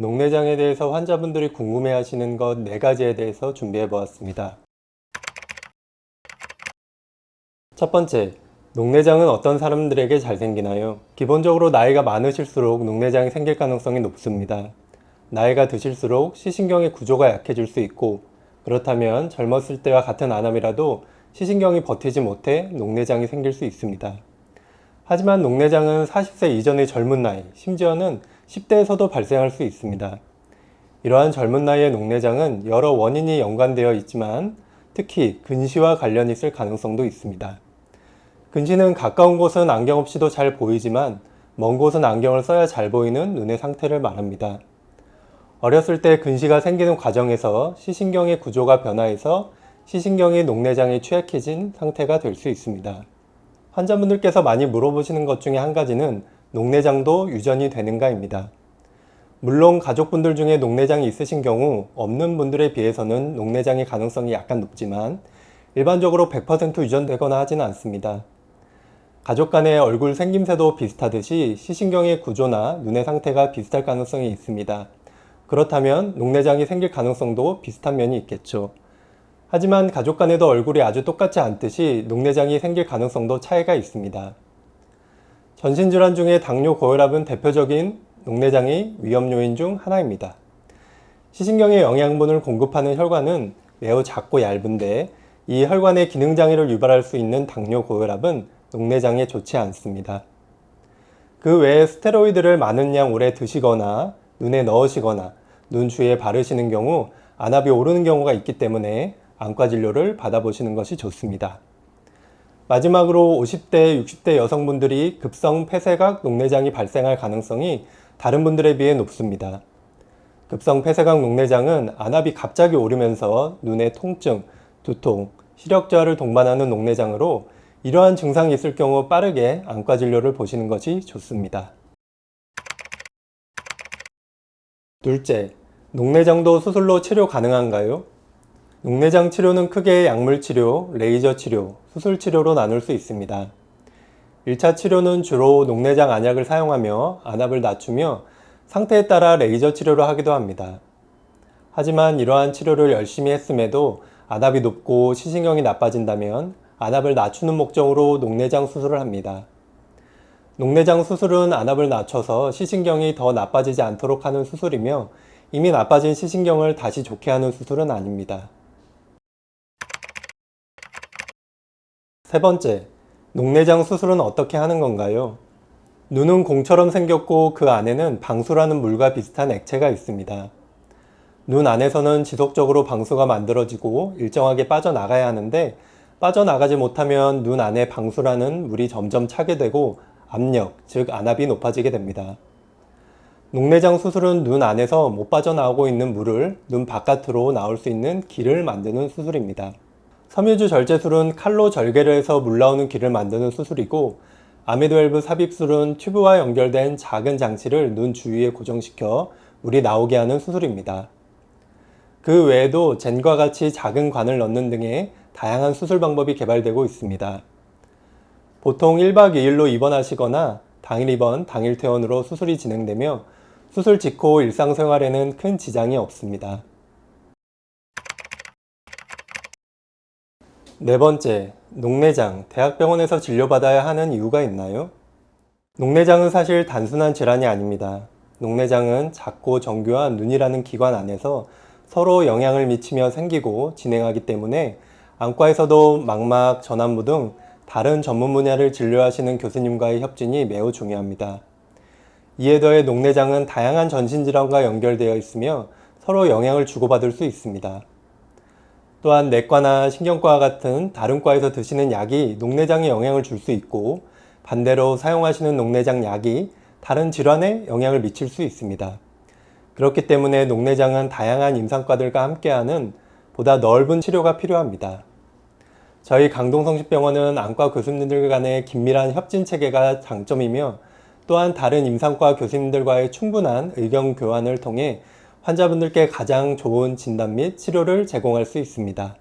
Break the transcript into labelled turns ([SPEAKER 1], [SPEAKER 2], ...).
[SPEAKER 1] 녹내장에 대해서 환자분들이 궁금해 하시는 것 네 가지에 대해서 준비해 보았습니다. 첫 번째, 녹내장은 어떤 사람들에게 잘 생기나요? 기본적으로 나이가 많으실수록 녹내장이 생길 가능성이 높습니다. 나이가 드실수록 시신경의 구조가 약해질 수 있고, 그렇다면 젊었을 때와 같은 안암이라도 시신경이 버티지 못해 녹내장이 생길 수 있습니다. 하지만 녹내장은 40세 이전의 젊은 나이, 심지어는 10대에서도 발생할 수 있습니다. 이러한 젊은 나이의 녹내장은 여러 원인이 연관되어 있지만 특히 근시와 관련이 있을 가능성도 있습니다. 근시는 가까운 곳은 안경 없이도 잘 보이지만 먼 곳은 안경을 써야 잘 보이는 눈의 상태를 말합니다. 어렸을 때 근시가 생기는 과정에서 시신경의 구조가 변화해서 시신경이 녹내장에 취약해진 상태가 될 수 있습니다. 환자분들께서 많이 물어보시는 것 중에 한 가지는 녹내장도 유전이 되는가입니다. 물론 가족분들 중에 녹내장이 있으신 경우 없는 분들에 비해서는 녹내장의 가능성이 약간 높지만 일반적으로 100% 유전되거나 하지는 않습니다. 가족 간의 얼굴 생김새도 비슷하듯이 시신경의 구조나 눈의 상태가 비슷할 가능성이 있습니다. 그렇다면 녹내장이 생길 가능성도 비슷한 면이 있겠죠. 하지만 가족 간에도 얼굴이 아주 똑같지 않듯이 녹내장이 생길 가능성도 차이가 있습니다. 전신질환 중에 당뇨 고혈압은 대표적인 녹내장의 위험 요인 중 하나입니다. 시신경에 영양분을 공급하는 혈관은 매우 작고 얇은데 이 혈관의 기능 장애를 유발할 수 있는 당뇨 고혈압은 녹내장에 좋지 않습니다. 그 외에 스테로이드를 많은 양 오래 드시거나 눈에 넣으시거나 눈 주위에 바르시는 경우 안압이 오르는 경우가 있기 때문에 안과 진료를 받아보시는 것이 좋습니다. 마지막으로 50대, 60대 여성분들이 급성 폐쇄각 녹내장이 발생할 가능성이 다른 분들에 비해 높습니다. 급성 폐쇄각 녹내장은 안압이 갑자기 오르면서 눈의 통증, 두통, 시력 저하를 동반하는 녹내장으로 이러한 증상이 있을 경우 빠르게 안과 진료를 보시는 것이 좋습니다. 둘째, 녹내장도 수술로 치료 가능한가요? 녹내장 치료는 크게 약물 치료, 레이저 치료, 수술 치료로 나눌 수 있습니다. 1차 치료는 주로 녹내장 안약을 사용하며 안압을 낮추며 상태에 따라 레이저 치료를 하기도 합니다. 하지만 이러한 치료를 열심히 했음에도 안압이 높고 시신경이 나빠진다면 안압을 낮추는 목적으로 녹내장 수술을 합니다. 녹내장 수술은 안압을 낮춰서 시신경이 더 나빠지지 않도록 하는 수술이며 이미 나빠진 시신경을 다시 좋게 하는 수술은 아닙니다. 세 번째, 녹내장 수술은 어떻게 하는 건가요? 눈은 공처럼 생겼고 그 안에는 방수라는 물과 비슷한 액체가 있습니다. 눈 안에서는 지속적으로 방수가 만들어지고 일정하게 빠져나가야 하는데 빠져나가지 못하면 눈 안에 방수라는 물이 점점 차게 되고 압력, 즉 안압이 높아지게 됩니다. 녹내장 수술은 눈 안에서 못 빠져나오고 있는 물을 눈 바깥으로 나올 수 있는 길을 만드는 수술입니다. 섬유주 절제술은 칼로 절개를 해서 물 나오는 길을 만드는 수술이고 아미드웰브 삽입술은 튜브와 연결된 작은 장치를 눈 주위에 고정시켜 물이 나오게 하는 수술입니다. 그 외에도 젠과 같이 작은 관을 넣는 등의 다양한 수술 방법이 개발되고 있습니다. 보통 1박 2일로 입원하시거나 당일 입원, 당일 퇴원으로 수술이 진행되며 수술 직후 일상생활에는 큰 지장이 없습니다. 네 번째, 녹내장, 대학병원에서 진료받아야 하는 이유가 있나요? 녹내장은 사실 단순한 질환이 아닙니다. 녹내장은 작고 정교한 눈이라는 기관 안에서 서로 영향을 미치며 생기고 진행하기 때문에 안과에서도 망막, 전환부 등 다른 전문 분야를 진료하시는 교수님과의 협진이 매우 중요합니다. 이에 더해 녹내장은 다양한 전신질환과 연결되어 있으며 서로 영향을 주고받을 수 있습니다. 또한 내과나 신경과와 같은 다른 과에서 드시는 약이 녹내장에 영향을 줄 수 있고 반대로 사용하시는 녹내장 약이 다른 질환에 영향을 미칠 수 있습니다. 그렇기 때문에 녹내장은 다양한 임상과들과 함께하는 보다 넓은 치료가 필요합니다. 저희 강동성심병원은 안과 교수님들 간의 긴밀한 협진 체계가 장점이며 또한 다른 임상과 교수님들과의 충분한 의견 교환을 통해 환자분들께 가장 좋은 진단 및 치료를 제공할 수 있습니다.